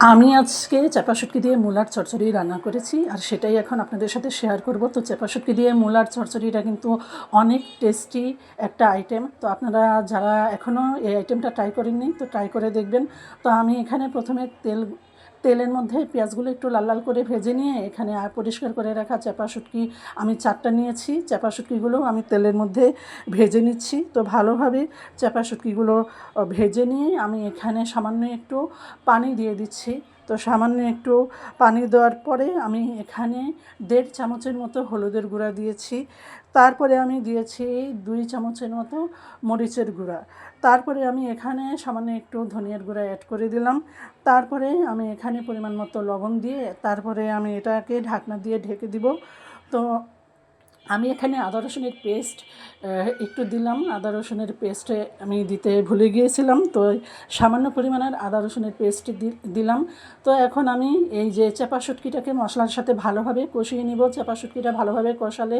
আমি আজকে চাপা শুটকি দিয়ে মূলার চরচড়ি রান্না করেছি, আর সেটাই এখন আপনাদের সাথে শেয়ার করব। তো চাপা শুটকি দিয়ে মূলার চরচড়িটা কিন্তু অনেক টেস্টি একটা আইটেম তো আপনারা যারা এখনও এই আইটেমটা ট্রাই করেননি, তো ট্রাই করে দেখবেন। তো আমি এখানে প্রথমে তেল তেলের মধ্যে পেঁয়াজগুলো একটু লাল লাল করে ভেজে নিয়ে এখানে পরিষ্কার করে রাখা চাপা শুটকি আমি চারটা নিয়েছি। চাপা শুটকিগুলো আমি তেলের মধ্যে ভেজে নিচ্ছি। তো ভালোভাবে চাপা শুটকিগুলো ভেজে নিয়ে আমি এখানে সামান্য একটু পানি দিয়ে দিচ্ছি। তো সামান্য একটু পানি দেওয়ার পরে আমি এখানে দেড় চামচের মতো হলুদের গুঁড়া দিয়েছি। তারপরে আমি দিয়েছি দুই চামচের মতো মরিচের গুঁড়া। তারপরে আমি এখানে সামান্য একটু ধনিয়ার গুঁড়া অ্যাড করে দিলাম। তারপরে আমি এখানে পরিমাণ মতো লবণ দিয়ে তারপরে আমি এটাকে ঢাকনা দিয়ে ঢেকে দিব। তো আমি এখানে আদা রসুনের পেস্ট একটু দিলাম। আদা রসুনের পেস্টে আমি দিতে ভুলে গিয়েছিলাম, তো সামান্য পরিমাণের আদা রসুনের পেস্ট দিলাম। তো এখন আমি এই যে চাপা শুটকিটাকে মশলার সাথে ভালোভাবে কষিয়ে নিব। চাপা শুটকিটা ভালোভাবে কষালে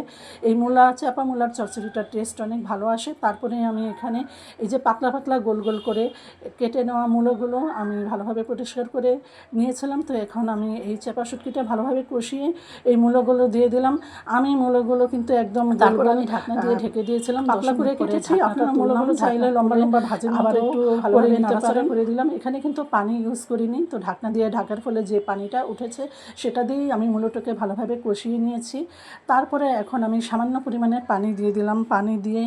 এই মূলা, চাপা মূলার চচ্চড়িটার টেস্ট অনেক ভালো আসে। তারপরে আমি এখানে এই যে পাতলা পাতলা গোল গোল করে কেটে নেওয়া মূলোগুলো আমি ভালোভাবে পরিষ্কার করে নিয়েছিলাম। তো এখন আমি এই চাপা শুটকিটা ভালোভাবে কষিয়ে এই মূলোগুলো দিয়ে দিলাম। আমি মূলোগুলো কিন্তু একদম তারপর আমি ঢাকনা দিয়ে ঢেকে দিয়েছিলাম পাতলা করে কেটেছি আপনারা মূলোগুলো চাইলে লম্বা লম্বা ভাজের আবার একটু ভালোভাবে নাড়াচাড়া করে দিলাম। এখানে কিন্তু পানি ইউজ করিনি তো ঢাকনা দিয়ে ঢাকার ফলে যে পানিটা উঠেছে সেটা দিয়েই আমি মূলোটাকে ভালোভাবে কষিয়ে নিয়েছি। তারপরে এখন আমি সামান্য পরিমাণে পানি দিয়ে দিলাম। পানি দিয়ে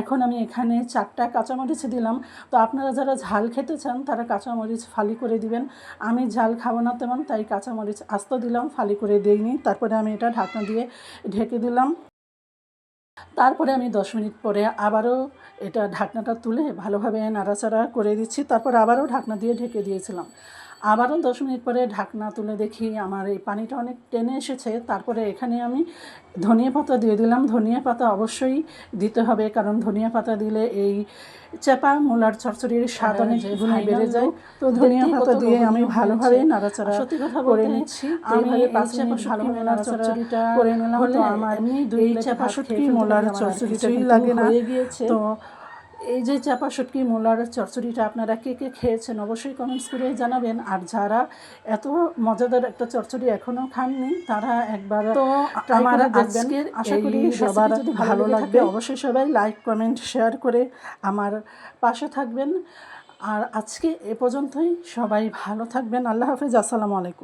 এখন আমি এখানে চারটা কাঁচামরিচ দিলাম। তো আপনারা যারা ঝাল খেতে চান তারা কাঁচামরিচ ফালি করে দিবেন। আমি ঝাল খাব না তেমন তাই কাঁচামরিচ আস্ত দিলাম ফালি করে দিইনি। তারপরে আমি এটা ঢাকনা দিয়ে ঢেকে দিলাম। তারপরে আমি দশ মিনিট পরে আবারও এটা ঢাকনাটা তুলে ভালোভাবে নাড়াচাড়া করে দিচ্ছি। তারপর আবারও ঢাকনা দিয়ে ঢেকে দিয়েছিলাম। আবারও দশ মিনিট পরে ঢাকনা তুলে দেখি আমার এই পানিটা অনেক টেনে এসেছে। তারপরে এখানে আমি ধনিয়া পাতা দিয়ে দিলাম। ধনিয়া পাতা অবশ্যই দিতে হবে কারণ ধনিয়া পাতা দিলে এই চেপা মূলার চচ্চড়ির স্বাদ অনেক গুণে বেড়ে যায়। তো ধনিয়া পাতা দিয়ে আমি ভালোভাবে নাড়াচাড়া সত্যি কথা করে নিচ্ছি। আমি পাঁচ চাপা ভালোভাবে নাড়াচাড়া করে নিলাম তো আমার এই চাপা শুটকি মোলার চচ্চড়িটা লাগে না। তো এই যে চাপা শুটকি মোলার চচ্চড়িটা আপনারা কে কে খেয়েছেন অবশ্যই কমেন্টস করে জানাবেন। আর যারা এত মজাদার একটা চচ্চড়ি এখনও খাননি তারা একবার তো আমার আজকের আশা করি সবার যদি ভালো লাগবে অবশ্যই সবাই লাইক কমেন্ট শেয়ার করে আমার পাশে থাকবেন। আর আজকে এ পর্যন্তই সবাই ভালো থাকবেন। আল্লাহ হাফেজ আসসালামু আলাইকুম।